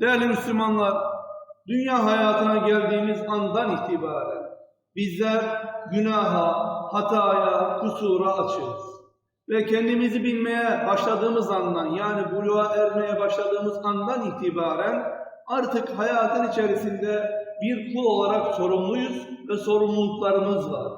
Değerli Müslümanlar, dünya hayatına geldiğimiz andan itibaren bizler günaha, hataya, kusura açığız. Ve kendimizi bilmeye başladığımız andan yani buluğa ermeye başladığımız andan itibaren artık hayatın içerisinde bir kul olarak sorumluyuz ve sorumluluklarımız var.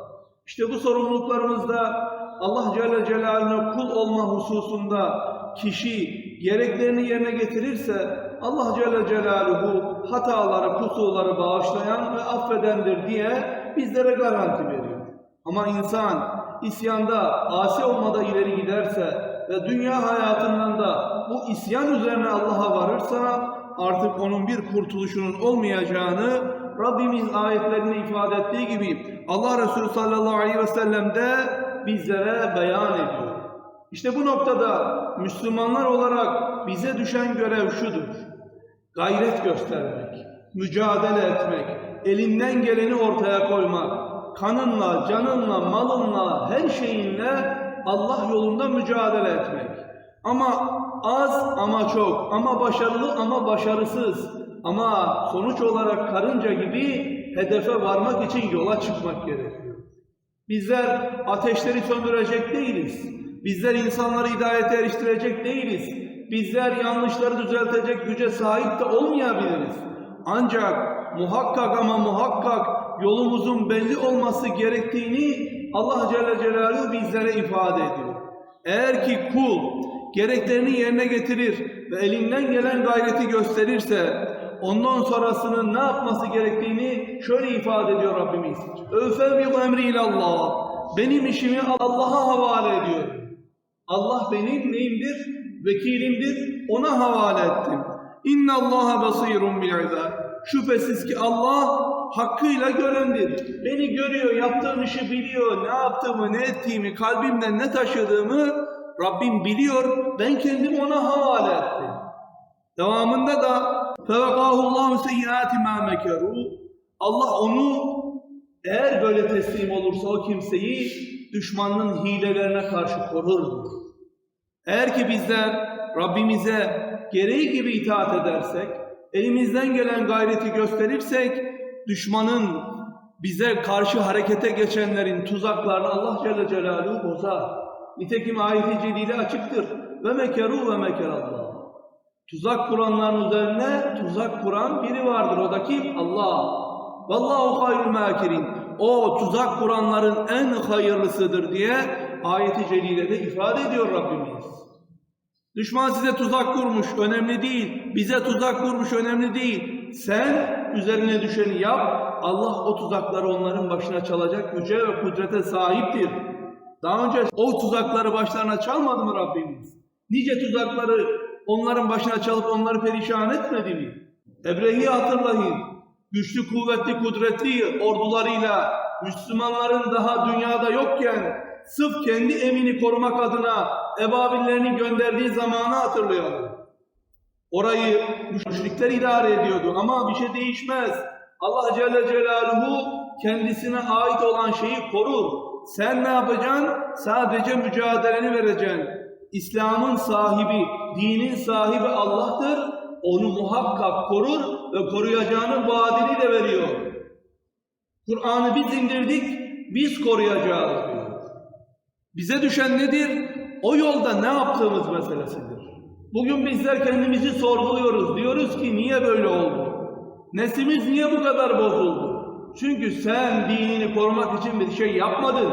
İşte bu sorumluluklarımızda Allah Celle Celaluhu'na kul olma hususunda kişi gereklerini yerine getirirse Allah Celle Celaluhu hataları, kusurları bağışlayan ve affedendir diye bizlere garanti veriyor. Ama insan isyanda, asi olmada ileri giderse ve dünya hayatından da bu isyan üzerine Allah'a varırsa artık onun bir kurtuluşunun olmayacağını Rabbimiz ayetlerinde ifade ettiği gibi Allah Resulü sallallahu aleyhi ve sellem de bizlere beyan ediyor. İşte bu noktada Müslümanlar olarak bize düşen görev şudur. Gayret göstermek, mücadele etmek, elinden geleni ortaya koymak, kanınla, canınla, malınla, her şeyinle Allah yolunda mücadele etmek. Ama az ama çok, ama başarılı ama başarısız, ama sonuç olarak karınca gibi hedefe varmak için yola çıkmak gerekiyor. Bizler ateşleri söndürecek değiliz. Bizler insanları hidayete eriştirecek değiliz. Bizler yanlışları düzeltecek güce sahip de olmayabiliriz. Ancak muhakkak ama muhakkak yolumuzun belli olması gerektiğini Allah Celle Celaluhu bizlere ifade ediyor. Eğer ki kul gereklerini yerine getirir ve elinden gelen gayreti gösterirse ondan sonrasının ne yapması gerektiğini şöyle ifade ediyor Rabbimiz. Öfevvidu emri ilallah. Benim işimi Allah'a havale ediyorum. Allah benim neyimdir? Vekilimdir. Ona havale ettim. İnna Allaha basirun bil ibad. Şüphesiz ki Allah hakkıyla görendir. Beni görüyor, yaptığım işi biliyor, ne yaptığımı, ne ettiğimi, kalbimden ne taşıdığımı Rabbim biliyor. Ben kendimi ona havale ettim. Devamında da فَوَقَاهُ اللّٰهُ سَيِّئَاتِ مَا مَكَرُوا Allah onu eğer böyle teslim olursa o kimseyi düşmanın hilelerine karşı korur. Eğer ki bizler Rabbimize gereği gibi itaat edersek, elimizden gelen gayreti gösterirsek, düşmanın bize karşı harekete geçenlerin tuzaklarını Allah Celle Celaluhu bozar. Nitekim ayet-i açıktır. Ve mekeru ve mekerallah. Tuzak kuranların üzerine tuzak kuran biri vardır. O da kim? Allah. Vallahu hayrul makirin. O tuzak kuranların en hayırlısıdır diye ayeti celilede ifade ediyor Rabbimiz. Düşman size tuzak kurmuş, önemli değil. Bize tuzak kurmuş, önemli değil. Sen üzerine düşeni yap. Allah o tuzakları onların başına çalacak güce ve kudrete sahiptir. Daha önce o tuzakları başlarına çalmadı mı Rabbimiz? Nice tuzakları onların başına çalıp onları perişan etmedi mi? Ebrehi'yi hatırlayın. Güçlü, kuvvetli, kudretli ordularıyla Müslümanların daha dünyada yokken sırf kendi emini korumak adına ebabillerini gönderdiği zamanı hatırlayalım. Orayı müşrikler idare ediyordu ama bir şey değişmez. Allah Celle Celaluhu kendisine ait olan şeyi korur. Sen ne yapacaksın? Sadece mücadeleni vereceksin. İslam'ın sahibi, dinin sahibi Allah'tır. Onu muhakkak korur ve koruyacağının vaadini de veriyor. Kur'an'ı biz indirdik, biz koruyacağız diyor. Bize düşen nedir? O yolda ne yaptığımız meselesidir. Bugün bizler kendimizi sorguluyoruz. Diyoruz ki niye böyle oldu? Neslimiz niye bu kadar bozuldu? Çünkü sen dinini korumak için bir şey yapmadın.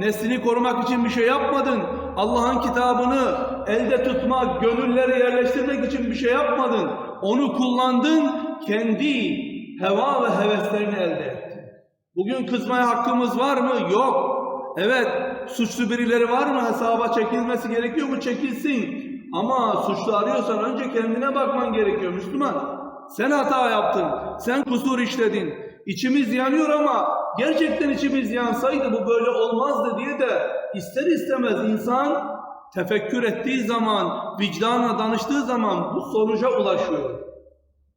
Neslini korumak için bir şey yapmadın. Allah'ın kitabını elde tutmak, gönüllere yerleştirmek için bir şey yapmadın. Onu kullandın, kendi heva ve heveslerini elde ettin. Bugün kızmaya hakkımız var mı? Yok. Evet, suçlu birileri var mı? Hesaba çekilmesi gerekiyor mu? Çekilsin. Ama suçlu arıyorsan önce kendine bakman gerekiyor Müslüman. Sen hata yaptın, sen kusur işledin. İçimiz yanıyor ama gerçekten içimiz yansaydı bu böyle olmazdı diye de ister istemez insan tefekkür ettiği zaman, vicdanla danıştığı zaman bu sonuca ulaşıyor.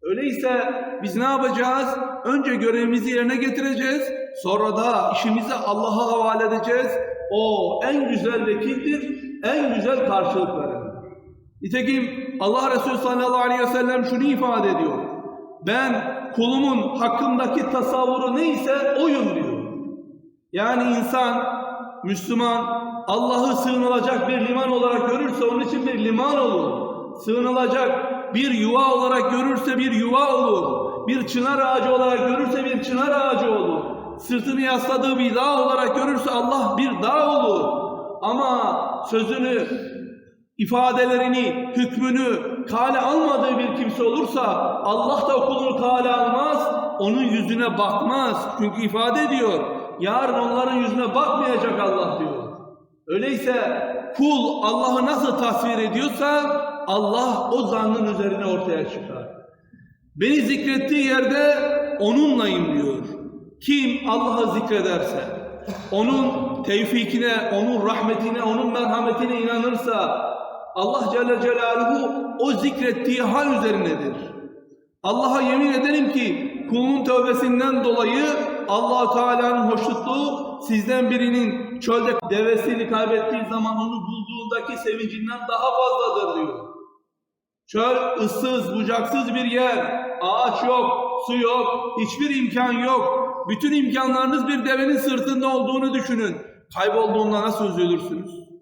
Öyleyse biz ne yapacağız? Önce görevimizi yerine getireceğiz. Sonra da işimizi Allah'a havale edeceğiz. O en güzel vekildir, en güzel karşılık verir. Nitekim Allah Resulü sallallahu aleyhi ve sellem şunu ifade ediyor. Ben kulumun hakkındaki tasavvuru neyse oyum diyor. Yani insan, Müslüman Allah'ı sığınılacak bir liman olarak görürse onun için bir liman olur. Sığınılacak bir yuva olarak görürse bir yuva olur. Bir çınar ağacı olarak görürse bir çınar ağacı olur. Sırtını yasladığı bir dağ olarak görürse Allah bir dağ olur. Ama sözünü, ifadelerini, hükmünü kale almadığı bir kimse olursa Allah da o kulunu kale almaz, onun yüzüne bakmaz. Çünkü ifade ediyor, yarın onların yüzüne bakmayacak Allah diyor. Öyleyse kul Allah'ı nasıl tasvir ediyorsa Allah o zannın üzerine ortaya çıkar. Beni zikrettiği yerde onunlayım diyor. Kim Allah'ı zikrederse, onun tevfikine, onun rahmetine, onun merhametine inanırsa Allah Celle Celaluhu o zikrettiği hal üzerinedir. Allah'a yemin ederim ki kulun tövbesinden dolayı allah Teala'nın hoşnutluğu sizden birinin çölde devesini kaybettiği zaman onu bulduğundaki sevincinden daha fazladır diyor. Çöl ıssız, bucaksız bir yer. Ağaç yok, su yok, hiçbir imkan yok. Bütün imkanlarınız bir devenin sırtında olduğunu düşünün. Kaybolduğunda nasıl üzülürsünüz?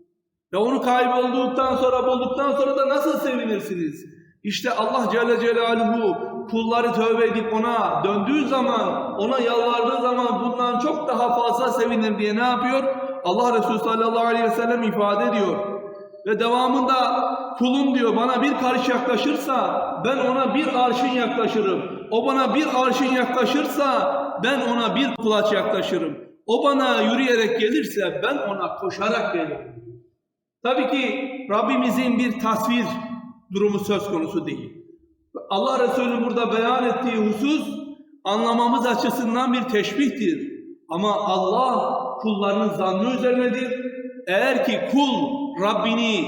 Ve onu kaybolduktan sonra, bulduktan sonra da nasıl sevinirsiniz? İşte Allah Celle Celaluhu kulları tövbe edip ona döndüğü zaman, ona yalvardığı zaman bundan çok daha fazla sevinir diye ne yapıyor? Allah Resulü sallallahu aleyhi ve sellem ifade ediyor. Ve devamında kulum diyor bana bir karış yaklaşırsa ben ona bir arşın yaklaşırım. O bana bir arşın yaklaşırsa ben ona bir kulaç yaklaşırım. O bana yürüyerek gelirse ben ona koşarak gelirim. Tabii ki Rabbimizin bir tasvir durumu söz konusu değil. Allah Resulü burada beyan ettiği husus anlamamız açısından bir teşbihtir. Ama Allah kullarının zannı üzerinedir. Eğer ki kul Rabbini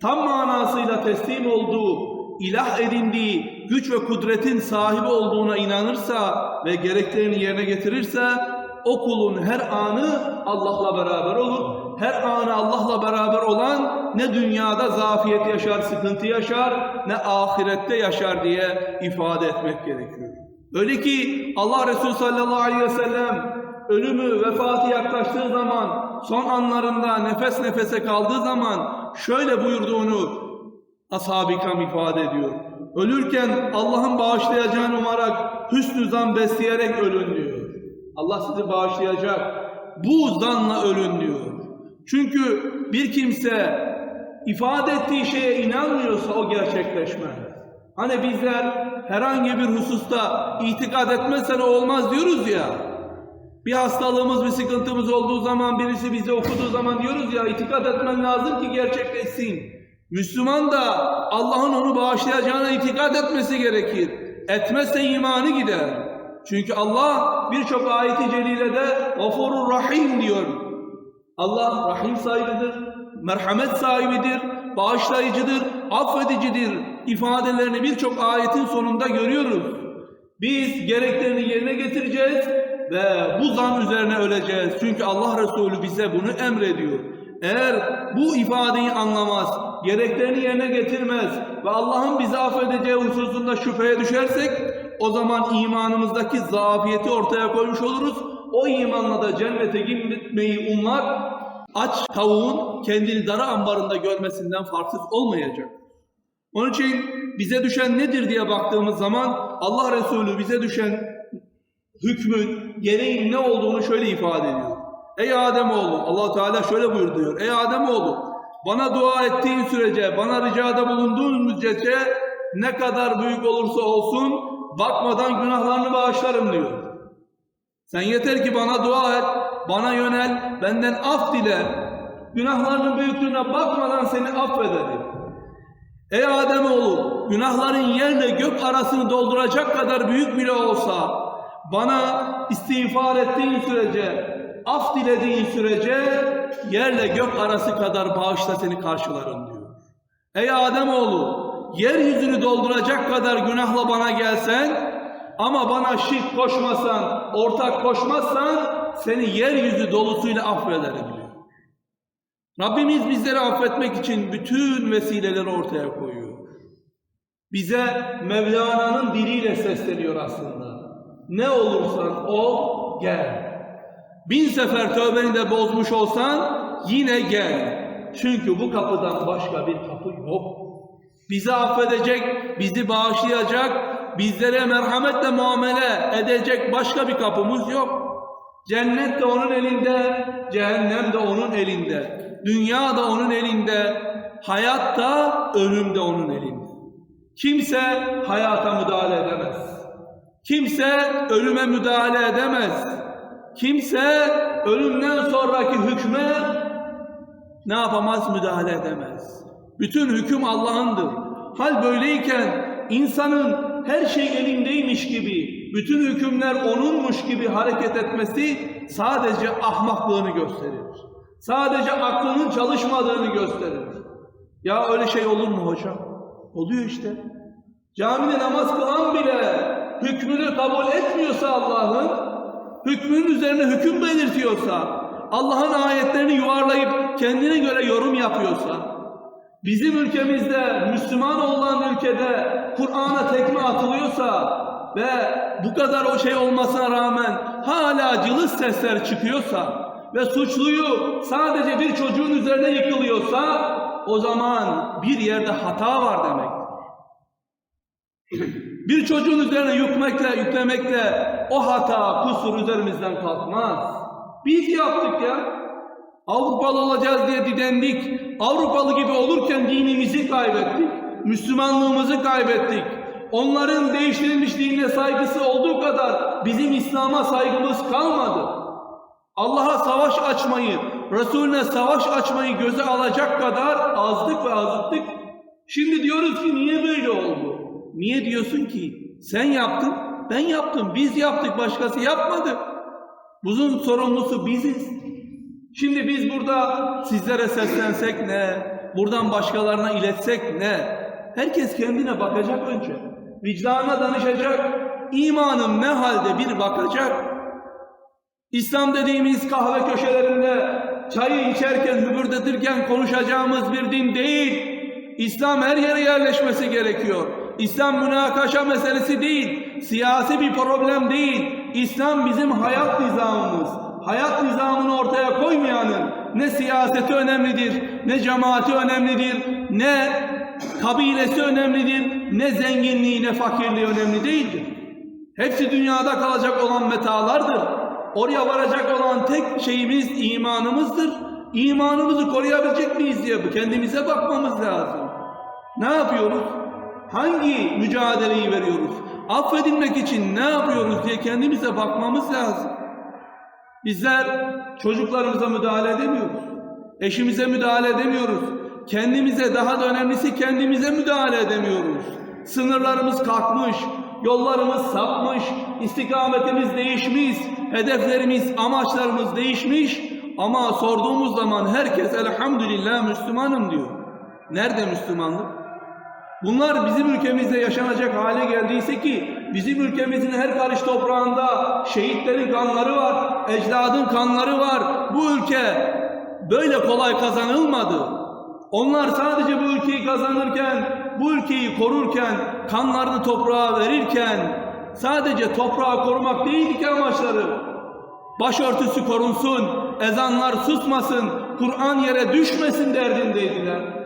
tam manasıyla teslim olduğu, ilah edindiği güç ve kudretin sahibi olduğuna inanırsa ve gereklerini yerine getirirse o kulun her anı Allah'la beraber olur. Her anı Allah'la beraber olan ne dünyada zafiyet yaşar, sıkıntı yaşar, ne ahirette yaşar diye ifade etmek gerekiyor. Öyle ki Allah Resulü sallallahu aleyhi ve sellem ölümü, vefatı yaklaştığı zaman, son anlarında nefes nefese kaldığı zaman şöyle buyurduğunu ashab-ı ifade ediyor. Ölürken Allah'ın bağışlayacağını umarak hüsnü zan besleyerek ölün diyor. Allah sizi bağışlayacak. Bu zanla ölün diyor. Çünkü bir kimse ifade ettiği şeye inanmıyorsa o gerçekleşmez. Hani bizler herhangi bir hususta itikad etmezsen olmaz diyoruz ya. Bir hastalığımız, bir sıkıntımız olduğu zaman birisi bize okuduğu zaman diyoruz ya itikad etmen lazım ki gerçekleşsin. Müslüman da Allah'ın onu bağışlayacağına itikad etmesi gerekir. Etmezse imanı gider. Çünkü Allah birçok ayeti celilede Gafurur Rahim diyor. Allah rahim sahibidir, merhamet sahibidir, bağışlayıcıdır, affedicidir ifadelerini birçok ayetin sonunda görüyoruz. Biz gereklerini yerine getireceğiz ve bu zan üzerine öleceğiz. Çünkü Allah Resulü bize bunu emrediyor. Eğer bu ifadeyi anlamaz, gereklerini yerine getirmez ve Allah'ın bizi affedeceği hususunda şüpheye düşersek o zaman imanımızdaki zafiyeti ortaya koymuş oluruz. O imanla da cennete gitmeyi ummak aç tavuğun kendini dara ambarında görmesinden farksız olmayacak. Onun için bize düşen nedir diye baktığımız zaman Allah Resulü bize düşen hükmün, gereğin ne olduğunu şöyle ifade ediyor. Ey Ademoğlu, allah Teala şöyle buyuruyor. Ey Ademoğlu, bana dua ettiğin sürece, bana ricada bulunduğun müddetçe ne kadar büyük olursa olsun bakmadan günahlarını bağışlarım diyor. Sen yeter ki bana dua et, bana yönel, benden af dile. Günahlarının büyüklüğüne bakmadan seni affederim. Ey Ademoğlu, günahların yerle gök arasını dolduracak kadar büyük bile olsa, bana istiğfar ettiğin sürece, af dilediğin sürece yerle gök arası kadar bağışla seni karşılarım diyor. Ey Ademoğlu, yeryüzünü dolduracak kadar günahla bana gelsen ama bana şirk koşmasan, ortak koşmazsan seni yeryüzü dolusuyla affederim diyor. Rabbimiz bizleri affetmek için bütün vesileleri ortaya koyuyor. Bize Mevlana'nın diliyle sesleniyor aslında. Ne olursan ol gel. Bin sefer tövbeni de bozmuş olsan yine gel. Çünkü bu kapıdan başka bir kapı yok. Bizi affedecek, bizi bağışlayacak, bizlere merhametle muamele edecek başka bir kapımız yok. Cennet de onun elinde, cehennem de onun elinde. Dünya da onun elinde, hayat da ölüm de onun elinde. Kimse hayata müdahale edemez. Kimse ölüme müdahale edemez. Kimse ölümden sonraki hükme ne yapamaz müdahale edemez. Bütün hüküm Allah'ındır. Hal böyleyken insanın her şey elindeymiş gibi, bütün hükümler onunmuş gibi hareket etmesi sadece ahmaklığını gösterir. Sadece aklının çalışmadığını gösterir. Ya öyle şey olur mu hocam? Oluyor işte. Camide namaz kılan bile hükmünü kabul etmiyorsa Allah'ın, hükmünün üzerine hüküm belirtiyorsa, Allah'ın ayetlerini yuvarlayıp kendine göre yorum yapıyorsa, bizim ülkemizde, Müslüman olan ülkede Kur'an'a tekme atılıyorsa ve bu kadar o şey olmasına rağmen hala cılız sesler çıkıyorsa ve suçluyu sadece bir çocuğun üzerine yıkılıyorsa o zaman bir yerde hata var demektir. Bir çocuğun üzerine yükmekle, yüklemekle o hata, kusur üzerimizden kalkmaz. Biz yaptık ya. Avrupalı olacağız diye didendik. Avrupalı gibi olurken dinimizi kaybettik. Müslümanlığımızı kaybettik. Onların değiştirilmiş dinine saygısı olduğu kadar bizim İslam'a saygımız kalmadı. Allah'a savaş açmayı, Resulüne savaş açmayı göze alacak kadar azdık ve azıttık. Şimdi diyoruz ki niye böyle oldu? Niye diyorsun ki? Sen yaptın, ben yaptım, biz yaptık, başkası yapmadı. Bunun sorumlusu biziz. Şimdi biz burada sizlere seslensek ne? Buradan başkalarına iletsek ne? Herkes kendine bakacak önce. Vicdanına danışacak. İmanım ne halde bir bakacak. İslam dediğimiz kahve köşelerinde çayı içerken, hübürdetirken konuşacağımız bir din değil. İslam her yere yerleşmesi gerekiyor. İslam münakaşa meselesi değil, siyasi bir problem değil. İslam bizim hayat nizamımız. Hayat nizamını ortaya koymayanın ne siyaseti önemlidir, ne cemaati önemlidir, ne kabilesi önemlidir, ne zenginliği, ne fakirliği önemli değildir. Hepsi dünyada kalacak olan metalardır. Oraya varacak olan tek şeyimiz imanımızdır. İmanımızı koruyabilecek miyiz diye kendimize bakmamız lazım. Ne yapıyoruz? Hangi mücadeleyi veriyoruz? Affedilmek için ne yapıyoruz diye kendimize bakmamız lazım. Bizler çocuklarımıza müdahale edemiyoruz. Eşimize müdahale edemiyoruz. Kendimize daha da önemlisi kendimize müdahale edemiyoruz. Sınırlarımız kalkmış, yollarımız sapmış, istikametimiz değişmiş, hedeflerimiz, amaçlarımız değişmiş ama sorduğumuz zaman herkes elhamdülillah Müslümanım diyor. Nerede Müslümanlık? Bunlar bizim ülkemizde yaşanacak hale geldiyse ki bizim ülkemizin her karış toprağında şehitlerin kanları var, ecdadın kanları var. Bu ülke böyle kolay kazanılmadı. Onlar sadece bu ülkeyi kazanırken, bu ülkeyi korurken, kanlarını toprağa verirken sadece toprağı korumak değildi ki amaçları. Başörtüsü korunsun, ezanlar susmasın, Kur'an yere düşmesin derdindeydiler.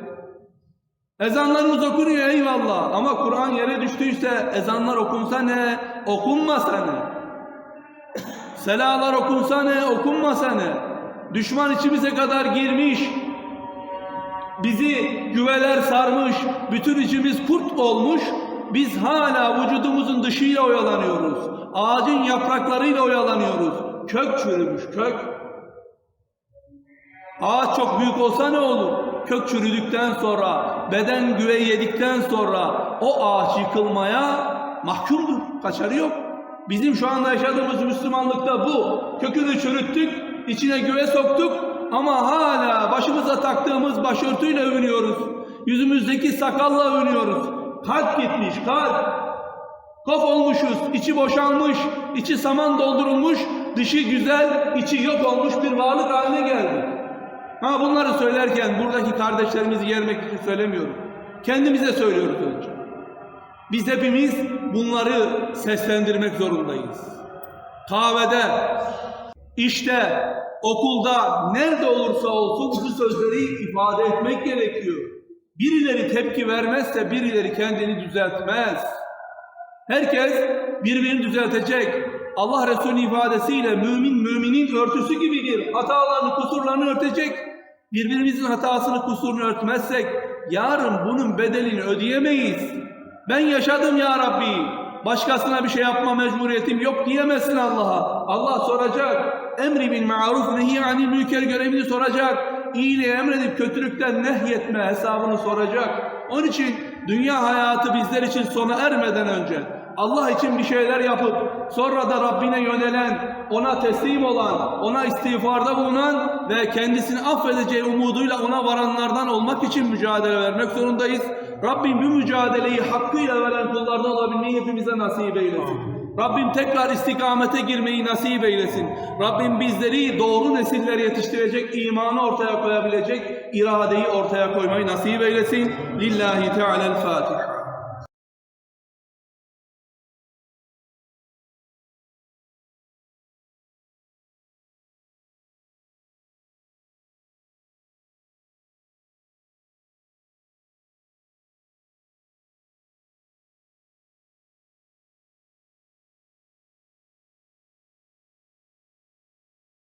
Ezanlarımız okunuyor eyvallah ama Kur'an yere düştüyse ezanlar okunsa ne, okunmasa ne? Selalar okunsa ne, okunmasa ne? Düşman içimize kadar girmiş, bizi güveler sarmış, bütün içimiz kurt olmuş, biz hala vücudumuzun dışıyla oyalanıyoruz. Ağacın yapraklarıyla oyalanıyoruz. Kök çürümüş, kök. Ağaç çok büyük olsa ne olur? Kök çürüdükten sonra, beden güve yedikten sonra o ağaç yıkılmaya mahkumdur. Kaçarı yok. Bizim şu anda yaşadığımız Müslümanlıkta bu. Kökünü çürüttük, içine güve soktuk ama hala başımıza taktığımız başörtüyle övünüyoruz. Yüzümüzdeki sakalla övünüyoruz. Kalp gitmiş, kalp. Kof olmuşuz, içi boşalmış, içi saman doldurulmuş, dışı güzel, içi yok olmuş bir varlık haline geldik. Ha bunları söylerken buradaki kardeşlerimizi yermek için söylemiyorum. Kendimize söylüyoruz önce. Biz hepimiz bunları seslendirmek zorundayız. Kahvede, işte, okulda, nerede olursa olsun bu sözleri ifade etmek gerekiyor. Birileri tepki vermezse birileri kendini düzeltmez. Herkes birbirini düzeltecek. Allah Resulü ifadesiyle mümin müminin örtüsü gibidir. Hatalarını, kusurlarını örtecek. Birbirimizin hatasını, kusurunu örtmezsek yarın bunun bedelini ödeyemeyiz. Ben yaşadım ya Rabbi. Başkasına bir şey yapma mecburiyetim yok diyemezsin Allah'a. Allah soracak. Emri bil maruf nehi anil münker görevini soracak. İyiliği emredip kötülükten nehyetme hesabını soracak. Onun için dünya hayatı bizler için sona ermeden önce Allah için bir şeyler yapıp sonra da Rabbine yönelen, ona teslim olan, ona istiğfarda bulunan ve kendisini affedeceği umuduyla ona varanlardan olmak için mücadele vermek zorundayız. Rabbim bu mücadeleyi hakkıyla veren kullardan olabilmeyi hepimize nasip eylesin. Rabbim tekrar istikamete girmeyi nasip eylesin. Rabbim bizleri doğru nesiller yetiştirecek, imanı ortaya koyabilecek iradeyi ortaya koymayı nasip eylesin. Lillahi Teala'l-Fatiha.